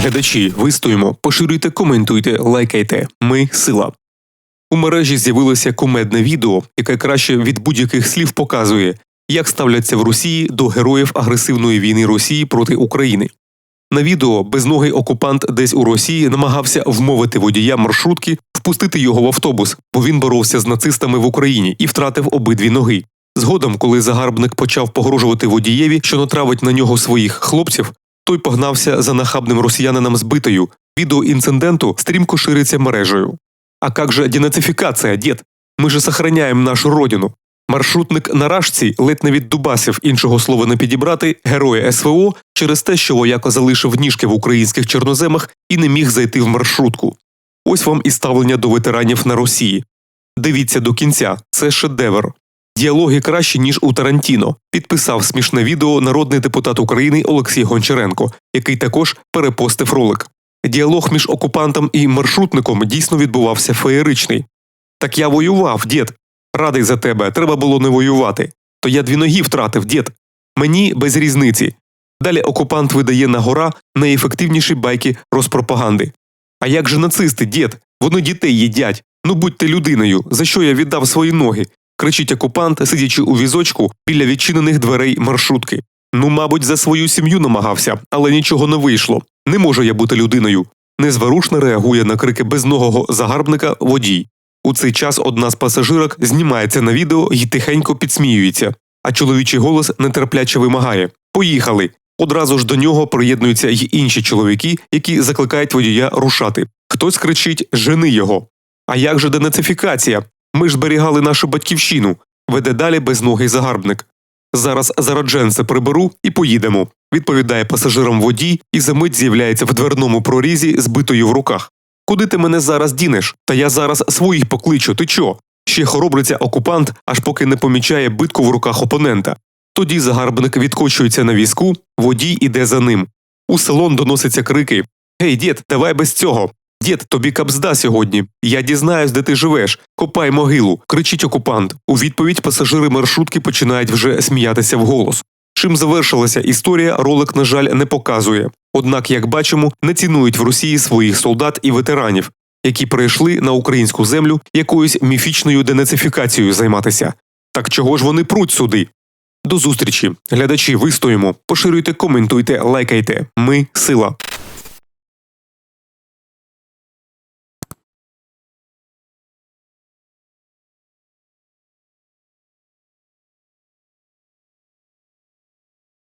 Глядачі, вистоїмо, поширюйте, коментуйте, лайкайте. Ми сила. У мережі з'явилося кумедне відео, яке краще від будь-яких слів показує, як ставляться в Росії до героїв агресивної війни Росії проти України. На відео безногий окупант десь у Росії намагався вмовити водія маршрутки впустити його в автобус, бо він боровся з нацистами в Україні і втратив обидві ноги. Згодом, коли загарбник почав погрожувати водієві, що натравить на нього своїх хлопців, той погнався за нахабним росіянином з битою. Відео інциденту стрімко шириться мережею. А как же денацифікація, дід? Ми же сохраняємо нашу родину. Маршрутник на рашці ледь не віддубасив іншого слова не підібрати героя СВО через те, що вояко залишив ніжки в українських чорноземах і не міг зайти в маршрутку. Ось вам і ставлення до ветеранів на Росії. Дивіться до кінця, це шедевр. Діалоги кращі, ніж у Тарантіно. Підписав смішне відео народний депутат України Олексій Гончаренко, який також перепостив ролик. Діалог між окупантом і маршрутником дійсно відбувався феєричний. Так я воював, дід. Радий за тебе, треба було не воювати. То я дві ноги втратив, дід. Мені без різниці. Далі окупант видає на гора найефективніші байки розпропаганди. А як же нацисти, дід? Вони дітей їдять. Ну будьте людиною, за що я віддав свої ноги? Кричить окупант, сидячи у візочку біля відчинених дверей маршрутки. Ну, мабуть, за свою сім'ю намагався, але нічого не вийшло. Не можу я бути людиною. Незворушно реагує на крики безногого загарбника водій. У цей час одна з пасажирок знімається на відео і тихенько підсміюється, а чоловічий голос нетерпляче вимагає Поїхали. Одразу ж до нього приєднуються й інші чоловіки, які закликають водія рушати. Хтось кричить Жени його. А як же денацифікація? Ми ж зберігали нашу батьківщину, веде далі безногий загарбник. Зараз зарадженце приберу і поїдемо, відповідає пасажирам водій і за мить з'являється в дверному прорізі з битою в руках. Куди ти мене зараз дінеш? Та я зараз своїх покличу, ти чо? Ще хоробриться окупант, аж поки не помічає битку в руках опонента. Тоді загарбник відкочується на візку, водій іде за ним. У салон доносяться крики Гей, дід, давай без цього. Дід, тобі капзда сьогодні. Я дізнаюсь, де ти живеш. Копай могилу, кричить окупант. У відповідь пасажири маршрутки починають вже сміятися вголос. Чим завершилася історія, ролик, на жаль, не показує. Однак, як бачимо, не цінують в Росії своїх солдат і ветеранів, які прийшли на українську землю якоюсь міфічною денацифікацією займатися. Так чого ж вони пруть сюди? До зустрічі, глядачі, вистоїмо, поширюйте, коментуйте, лайкайте. Ми сила.